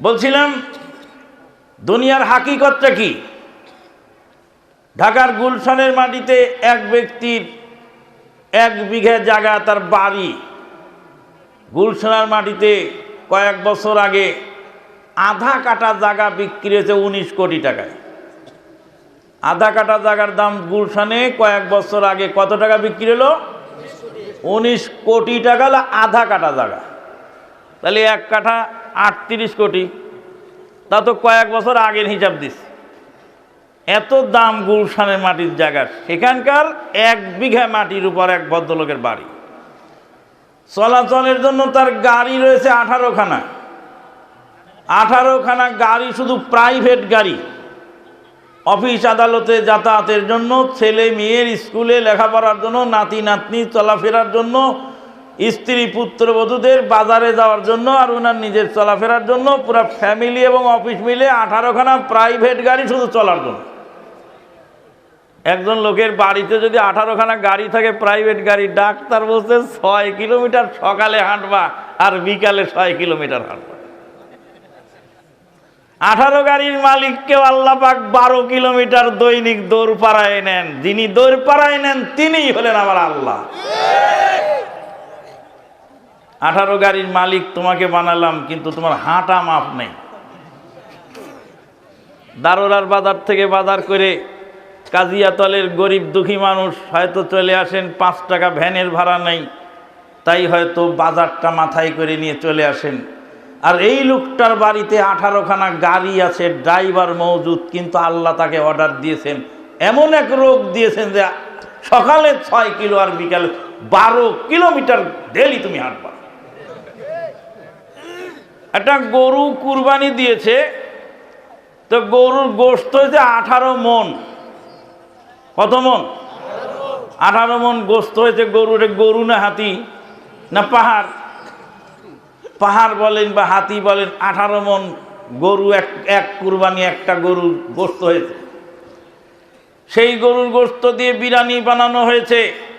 বলছিলাম, দুনিয়ার হাকিকতটা কি? ঢাকার গুলশানের মাটিতে এক ব্যক্তির এক বিঘা জায়গা তার বাড়ি। গুলশানের মাটিতে কয়েক বছর আগে আধা কাটা জায়গা বিক্রি হয়েছে উনিশ কোটি টাকায়। আধা কাটা জায়গার দাম গুলশানে কয়েক বছর আগে কত টাকা বিক্রি হলো? উনিশ কোটি টাকা আধা কাটা জায়গা। তাহলে এক কাঠা আটত্রিশ কোটি। তা তো কয়েক বছর আগের হিসাব দিস। এত দাম গুলশানের মাটির জায়গার। সেখানকার এক বিঘা মাটির উপর এক ভদ্রলোকের বাড়ি। চলাচলের জন্য তার গাড়ি রয়েছে আঠারোখানা। আঠারোখানা গাড়ি শুধু প্রাইভেট গাড়ি। অফিস আদালতে যাতায়াতের জন্য, ছেলে মেয়ের স্কুলে লেখাপড়ার জন্য নাতি নাতনি চলাফেরার জন্য স্ত্রী পুত্রবধূদের বাজারে যাওয়ার জন্য আর ওনার নিজের চলাফেরার জন্য পুরো ফ্যামিলি এবং অফিস মিলে আঠারোখানা প্রাইভেট গাড়ি শুধু চলার জন্য। একজন লোকের বাড়িতে যদি আঠারোখানা গাড়ি থাকে প্রাইভেট গাড়ি, ডাক্তার বলছে ছয় কিলোমিটার সকালে হাঁটবা আর বিকালে ছয় কিলোমিটার হাঁটবা। আঠারো গাড়ির মালিককেও আল্লাহ পাক বারো কিলোমিটার দৈনিক দৌড় পাড়ায় নেন। যিনি দৌড় পাড়ায় নেন, তিনিই হলেন আমার আল্লাহ। আঠারো গাড়ির মালিক তোমাকে বানালাম, কিন্তু তোমার হাঁটা মাপ নেই। দারোরার বাজার থেকে বাজার করে কাজিয়াতলের গরিব দুঃখী মানুষ হয়তো চলে আসেন, পাঁচ টাকা ভ্যানের ভাড়া নেই, তাই হয়তো বাজারটা মাথায় করে নিয়ে চলে আসেন। আর এই লোকটার বাড়িতে আঠারোখানা গাড়ি আছে, ড্রাইভার মজুদ, কিন্তু আল্লাহ তাকে অর্ডার দিয়েছেন। এমন এক রোগ দিয়েছেন যে সকালে ছয় কিলো আর বিকালে বারো কিলোমিটার ডেলি তুমি হাঁটবা। একটা গরু কুরবানি দিয়েছে, তো গরুর গোস্ত হয়েছে আঠারো মন। কত মন? আঠারো মন গোস্ত হয়েছে গরুর গরু না হাতি? না পাহাড়? পাহাড় বলেন বা হাতি বলেন, আঠারো মন গরু, এক এক কুরবানি, একটা গরুর গোস্ত হয়েছে। সেই গরুর গোস্ত দিয়ে বিরিয়ানি বানানো হয়েছে।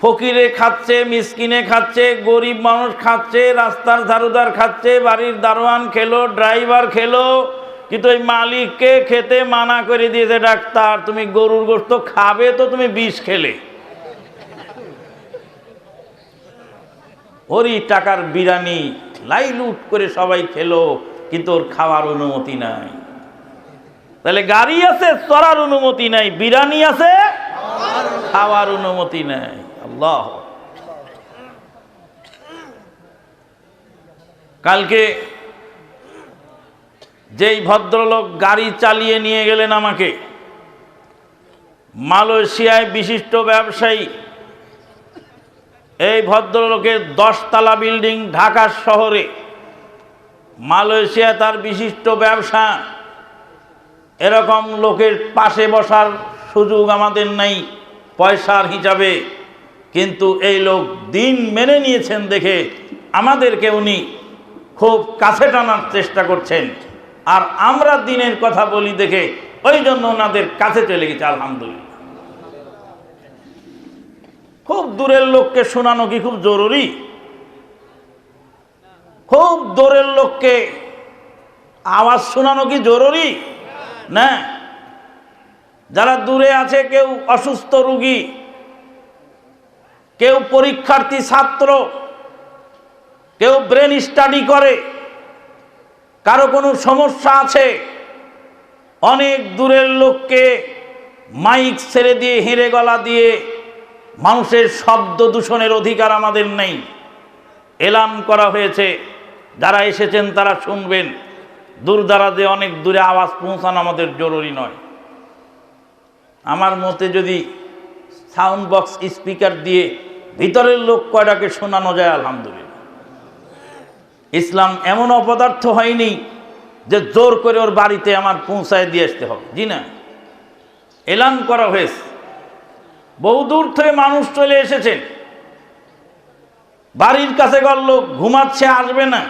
ফকিরে খাচ্ছে, মিসকিনে খাচ্ছে, গরিব মানুষ খাচ্ছে, রাস্তার ঝাড়ুদার খাচ্ছে, বাড়ির দারোয়ান খেলো, ড্রাইভার খেলো, কিন্তু ওই মালিককে খেতে মানা করে দিয়েছে ডাক্তার, তুমি গরুর গোস্ত খাবে তো তুমি বিষ খেলে। ওরই টাকার বিরানি লাইলুট করে সবাই খেলো, কিন্তু ওর খাওয়ার অনুমতি নাই। তাহলে গাড়ি আছে, চড়ার অনুমতি নাই বিরানি আছে, খাওয়ার অনুমতি নাই। আল্লাহ। কালকে যেই ভদ্রলোক গাড়ি চালিয়ে নিয়ে গেলেন আমাকে, মালয়েশিয়ায় বিশিষ্ট ব্যবসায়ী, এই ভদ্রলোকের দশতলা বিল্ডিং ঢাকা শহরে মালয়েশিয়া তার বিশিষ্ট ব্যবসা, এরকম লোকের পাশে বসার সুযোগ আমাদের নেই, পয়সার হিসাবে। কিন্তু এই লোক দিন মেনে নিয়েছেন দেখে আমাদেরকে উনি খুব কাছে টানার চেষ্টা করছেন। আর আমরা দিনের কথা বলি দেখে ওই জন্য ওনাদের কাছে চলে গেছে, আলহামদুলিল্লাহ। খুব দূরের লোককে শোনানো কি খুব জরুরি? খুব দূরের লোককে আওয়াজ শোনানো কি জরুরি? না। যারা দূরে আছে, কেউ অসুস্থ রুগী কেউ পরীক্ষার্থী ছাত্র, কেউ ব্রেন স্টাডি করে, কারও কোনো সমস্যা আছে? অনেক দূরের লোককে মাইক ছেড়ে দিয়ে হেঁড়ে গলা দিয়ে মানুষের শব্দ দূষণের অধিকার আমাদের নেই। এলান করা হয়েছে। যারা এসেছেন তারা শুনবেন। দূর দারাজে অনেক দূরে আওয়াজ পৌঁছানো আমাদের জরুরি নয়। আমার মতে যদি সাউন্ড বক্স স্পিকার দিয়ে ভিতরের লোক কয়টাকে শোনানো যায়, আলহামদুলিল্লাহ। ইসলাম এমন অপদার্থ হয়নি যে জোর করে ওর বাড়িতে আমার পৌঁছায় দিয়ে আসতে হবে। জি না। এলান করা হয়েছে। বহুদূর থেকে মানুষ চলে এসেছেন বাড়ির কাছে গেল লোক ঘুমাচ্ছে, আসবে না।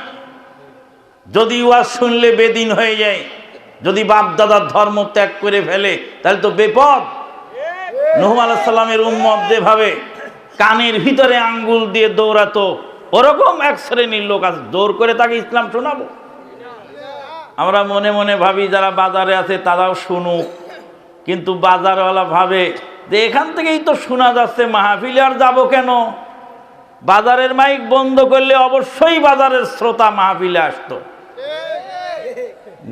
যদি ওয়াজ শুনলে বেদিন হয়ে যায়। যদি বাপ দাদার ধর্ম ত্যাগ করে ফেলে, তাহলে তো বেপদ। নহম আলাহিসাল্লামের উম্মত যেভাবে কানের ভিতরে আঙ্গুল দিয়ে দৌড়াতো, ওরকম এক শ্রেণির লোক আছে জোর করে তাকে ইসলাম শোনাবো। আমরা মনে মনে ভাবি যারা বাজারে আছে তারাও শুনুক, কিন্তু বাজারওয়ালা ভাবে যে এখান থেকেই তো শোনা যাচ্ছে, মাহফিলে আর যাব কেন? বাজারের মাইক বন্ধ করলে অবশ্যই বাজারের শ্রোতা মাহফিলে আসতো।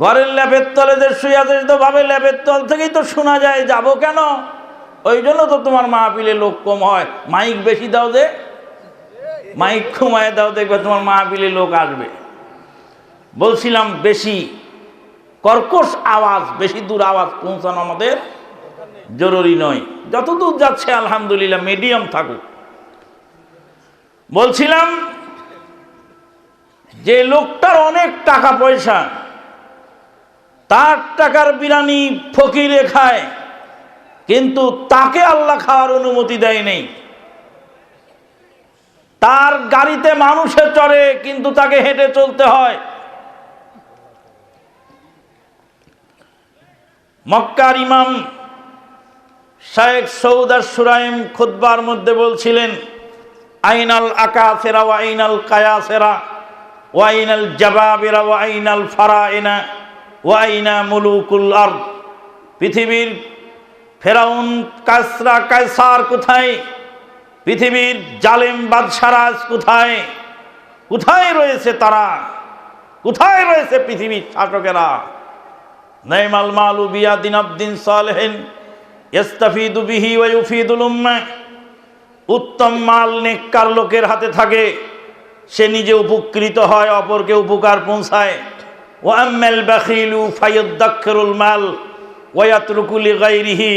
ঘরের ল্যাপের তলে যে শুয়ে আছে তো ভাবে ল্যাপের তল থেকেই তো শোনা যায়, যাব কেন? ওই জন্য তো তোমার মাহফিলে লোক কম হয়। মাইক বেশি দাও দে মাইক কমায় দাও দেখবে তোমার মাহফিলে লোক আসবে। বলছিলাম বেশি, কর্কশ আওয়াজ, বেশি দূর আওয়াজ পৌঁছানো আমাদের জরুরি নয়। যত দূর যাচ্ছে, আলহামদুলিল্লাহ মিডিয়াম থাকুক। বলছিলাম যে লোকটার অনেক টাকা পয়সা, তার টাকার বিরানি ফকিরে খায়। কিন্তু তাকে আল্লাহ খাওয়ার অনুমতি দেয় নেই। তার গাড়িতে মানুষে চড়ে, কিন্তু তাকে হেঁটে চলতে হয়। মক্কার ইমাম শায়েখ সৌদার সুরাইম খুদ্বার মধ্যে বলছিলেন, আইনাল আকা ফেরা ও আইনাল কায়া ফেরা ও আইনাল জবাবেরা ও আইনাল ফারাইনা ও আইনা মুলুকুল আর পৃথিবীর ফেরাউন, কাসরা, কায়সার কোথায়? পৃথিবীর জালেম বাদশারাজ কোথায়? কোথায় রয়েছে তারা? কোথায় রয়েছে পৃথিবীর শাসকেরা? নাইমাল মালু বিয়াদিন আবদিন সালেহেন ইস্তাফিদু বিহি ওয়া ইউফিদুল উম্মা। উত্তম মাল নেককার লোকের হাতে থাকে। সে নিজে উপকৃত হয়, অপরকে উপকার পৌঁছায়। ও আম্মাল বাখিলু ফায়ুদ্দাক্ষরুল মাল। ওয়ায়াতরুকুলি গাইরিহি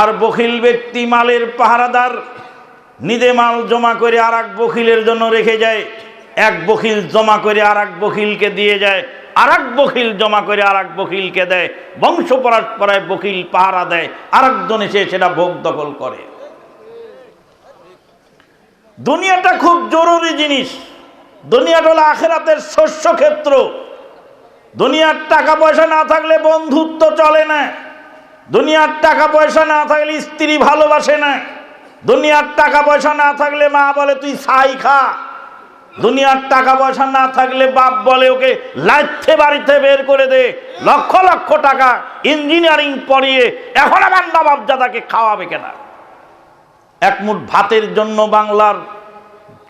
আর বখিল ব্যক্তি মালের পাহারাদার নিজে মাল জমা করে আর এক বখিলের জন্য রেখে যায়, এক বখিল জমা করে আর এক বখিলকে দিয়ে যায় আর এক বখিল জমা করে আর এক বখিলকে দেয়, বংশ পরস্পরায় বখিল পাহারা দেয় আর একজন এসে সেটা ভোগ দখল করে। দুনিয়াটা খুব জরুরি জিনিস, দুনিয়াটা হলো আখেরাতের শস্য ক্ষেত্র দুনিয়ার টাকা পয়সা না থাকলে বন্ধুত্ব চলে না। দুনিয়ার টাকা পয়সা না থাকলে স্ত্রী ভালোবাসে না। দুনিয়ার টাকা পয়সা না থাকলে মা বলে, তুই ছাই খা। দুনিয়ার টাকা পয়সা না থাকলে বাপ বলে, ওকে লাইথে বাড়িতে বের করে দে। লক্ষ লক্ষ টাকা ইঞ্জিনিয়ারিং পড়িয়ে এখন আমার নবাবজাদাকে খাওয়াবে কেনা? এক মুঠ ভাতের জন্য বাংলার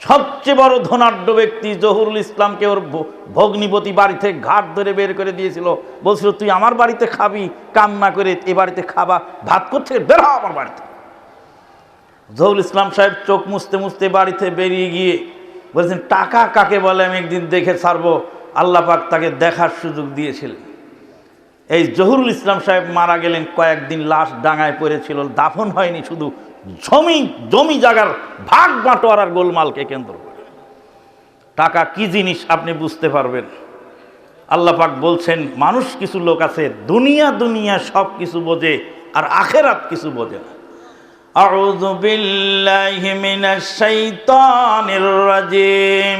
সবচেয়ে বড় ধনাঢ্য ব্যক্তি জহুরুল ইসলামকে ওর ভগ্নিপতি বাড়ি থেকে ঘাট ধরে বের করে দিয়েছিল। বলছিল, তুই আমার বাড়িতে খাবি কাম না করে এ বাড়িতে খাবা, ভাত করছে বের হ আমার বাড়িতে। জহুরুল ইসলাম সাহেব চোখ মুছতে মুছতে বাড়িতে বেরিয়ে গিয়ে বলছেন, টাকা কাকে বলে আমি একদিন দেখে ছাড়বো? আল্লাহ পাক তাকে দেখার সুযোগ দিয়েছিলেন। এই জহুরুল ইসলাম সাহেব মারা গেলেন কয়েকদিন লাশ ডাঙায় পড়েছিল দাফন হয়নি শুধু জমি জমি জায়গার ভাগ বাটোয়ারার গোলমালকে কেন্দ্র করে টাকা কি জিনিস আপনি বুঝতে পারবেন আল্লাহ পাক বলছেন মানুষ কিছু লোক আছে দুনিয়া দুনিয়া সব কিছু বোঝে আর আখেরাত কিছু বোঝে না أعوذ بالله من الشيطان الرجيم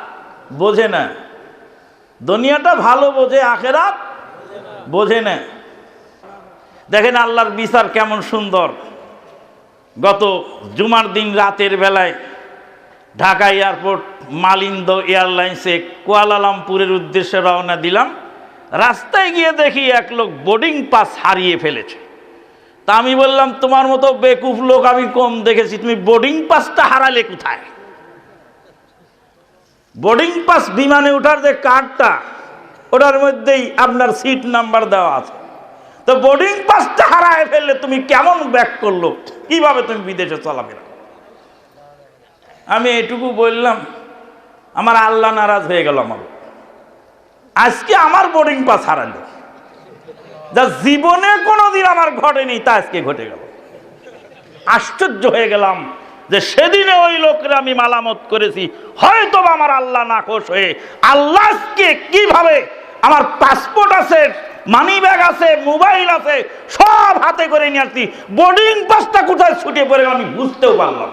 বোঝে না। দুনিয়াটা ভালো বোঝে, আখেরাত বোঝে না। দেখেন আল্লাহর বিচার কেমন সুন্দর। গত জুমার দিন রাতের বেলায় ঢাকা এয়ারপোর্ট, মালিন্দ এয়ারলাইন্সে কুয়ালালামপুরের উদ্দেশ্যে রওনা দিলাম। রাস্তায় গিয়ে দেখি এক লোক বোর্ডিং পাস হারিয়ে ফেলেছে। তা আমি বললাম, তোমার মতো বেকুফ লোক আমি কম দেখেছি। তুমি বোর্ডিং পাসটা হারালে কোথায়? বোর্ডিং পাস বিমানে ওঠার যে কার্ডটা ওটার মধ্যেই আপনার সিট নাম্বার দেওয়া আছে। তো বোর্ডিং পাসটা হারায় ফেললে তুমি কেমন ব্যাক করল? কীভাবে তুমি বিদেশে চলাফেরা আমি এটুকু বললাম, আমার আল্লাহ নারাজ হয়ে গেল আমার। আজকে আমার বোর্ডিং পাস হারালো। যা জীবনে কোনোদিন আমার ঘটেনি, তা আজকে ঘটে গেল। আশ্চর্য হয়ে গেলাম। যে সেদিনে ওই লোকরা আমি মালামত করেছি হয়তো আমার আল্লাহ নাকশ হয়ে। আল্লাহকে কীভাবে আমার পাসপোর্ট আছে মানি ব্যাগ আছে মোবাইল আছে, সব হাতে করে নিয়ে আসছি। বোর্ডিং পাসটা কোথায় ছুটে পড়ে আমি বুঝতেও পারলাম।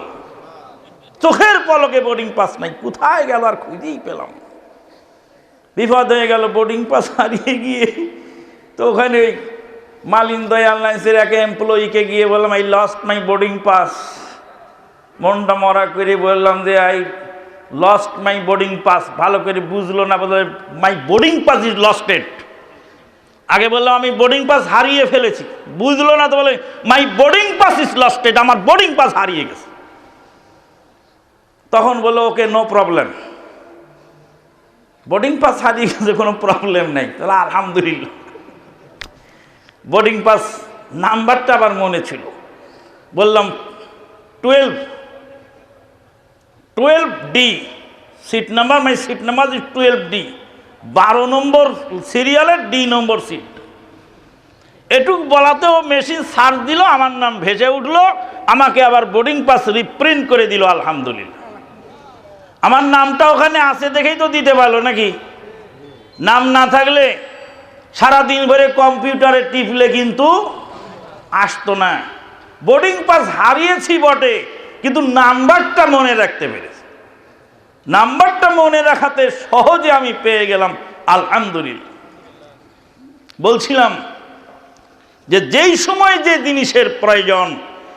চোখের পলকে বোর্ডিং পাস নাই, কোথায় গেল আর খুঁজেই পেলাম বিপদ হয়ে গেল বোর্ডিং পাস হারিয়ে গিয়ে। তো ওখানে ওই মালিন দয়াল এক এমপ্লয়িকে গিয়ে বললাম I lost my boarding pass মনটা মরা করে বললাম যে, I lost my boarding pass ভালো করে বুঝলো না বলে my boarding pass is losted আগে বললাম, আমি বোর্ডিং পাস হারিয়ে ফেলেছি। বুঝলো না তো বলে my boarding pass is losted আমার বোর্ডিং পাস হারিয়ে গেছে। তখন বলল, okay no problem boarding pass হারিয়ে গেছে, কোনো প্রবলেম নেই। তাহলে আলহামদুলিল্লাহ। বোর্ডিং পাস নাম্বারটা আবার মনে ছিল। বললাম twelve twelve D seat number my seat number twelve D বারো নম্বর সিরিয়ালের ডি নম্বর সিট এটুক বলাতেও মেশিন সার্চ দিল, আমার নাম ভেসে উঠল, আমাকে আবার বোর্ডিং পাস রিপ্রিন্ট করে দিল, আলহামদুলিল্লাহ। আমার নামটা ওখানে আছে দেখেই তো দিতে পারল নাকি? নাম না থাকলে সারাদিন ভরে কম্পিউটারে টিপলে কিন্তু আসতো না। বোর্ডিং পাস হারিয়েছি বটে। কিন্তু নাম্বারটা মনে রাখতে পেরেছি। নাম্বারটা মনে রাখাতে সহজে আমি পেয়ে গেলাম, আলহামদুলিল্লাহ। বলছিলাম যে যেই সময় যে জিনিসের প্রয়োজন,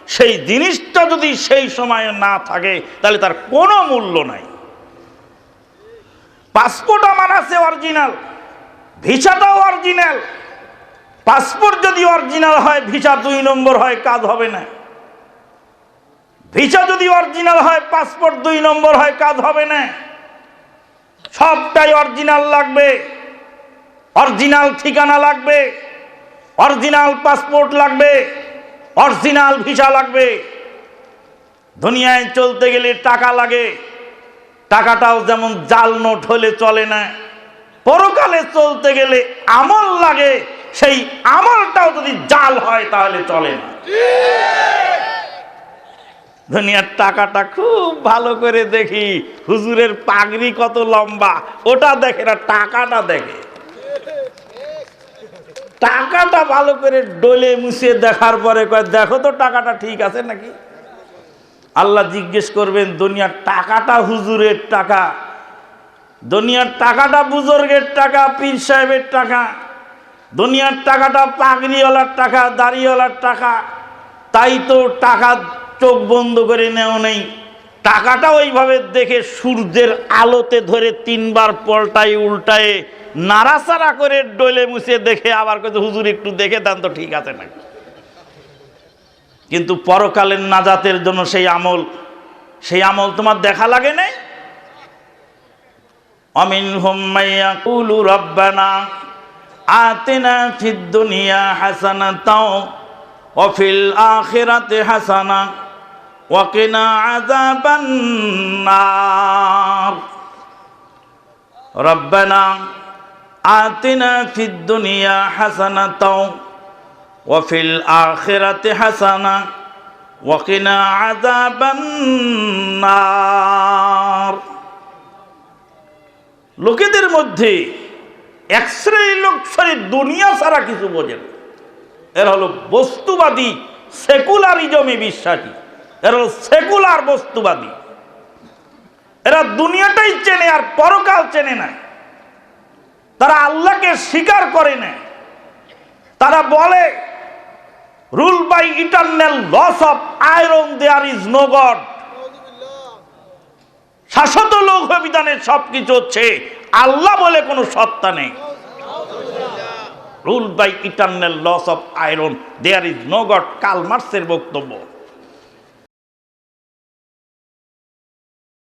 সেই জিনিসটা যদি সেই সময়ে না থাকে, তাহলে তার কোনো মূল্য নাই। পাসপোর্ট আমার আছে অরিজিনাল, ভিসাটাও অরিজিনাল। পাসপোর্ট যদি অরিজিনাল হয়, ভিসা দুই নম্বর হয়, কাজ হবে না। ভিসা যদি অরিজিনাল হয়, পাসপোর্ট দুই নম্বর হয়, কাজ হবে না। সবটাই অরিজিনাল লাগবে। অরিজিনাল ঠিকানা লাগবে। অরিজিনাল পাসপোর্ট লাগবে। অরিজিনাল ভিসা লাগবে। দুনিয়ায় চলতে গেলে টাকা লাগে। টাকাটাও যেমন জাল নোট হলে চলে না। পরকালে চলতে গেলে আমল লাগে। সেই আমলটাও যদি জাল হয়, তাহলে চলে না। দুনিয়ার টাকাটা খুব ভালো করে দেখি। হুজুরের পাগড়ি কত লম্বা, ওটা দেখে না, টাকাটা দেখে। টাকাটা ভালো করে ডলে মুছিয়ে দেখার পরে কয়, দেখো তো টাকাটা ঠিক আছে নাকি? আল্লাহ জিজ্ঞেস করবেন, দুনিয়ার টাকাটা হুজুরের টাকা, দুনিয়ার টাকাটা বুজুর্গের টাকা, পীর সাহেবের টাকা, দুনিয়ার টাকাটা পাগড়িওয়ালার টাকা, দাড়িওয়ালার টাকা, তাই তো টাকা চোখ বন্ধ করে নেও নেই। টাকাটা ওইভাবে দেখে সূর্যের আলোতে ধরে তিনবার পল্টায়, উল্টায়ে, নাড়াচাড়া করে ডলে মুছে দেখে আবার কত হুজুর, একটু দেখে দেন তো ঠিক আছে নাকি? কিন্তু পরকালের নাজাতের জন্য সেই আমল সেই আমল তোমার দেখা লাগে নাই? অমিন হোমাইয়া কুলু রব্বানা আতেনা ফিদ দুনিয়া হাসানা তাও অফিল আখিরাতে হাসানা। রব্বানা দুনিয়া হাসানা লোকেদের মধ্যে এক শ্রেণির লোক সারি দুনিয়া ছাড়া কিছু বোঝেন এরা হলো বস্তুবাদী সেকুলারিজমে বিশ্বাসী। এরা সেকুলার বস্তুবাদী। এরা দুনিয়াটাই চেনে আর পরকাল চেনে না। তারা আল্লাহকে স্বীকার করে না। তারা বলে rule by eternal laws of iron there is no God শাশ্বত লোক অভিধানের সবকিছু হচ্ছে, আল্লাহ বলে কোনো সত্তা নেই। Rule by eternal laws of iron there is no God কাল মার্সের বক্তব্য।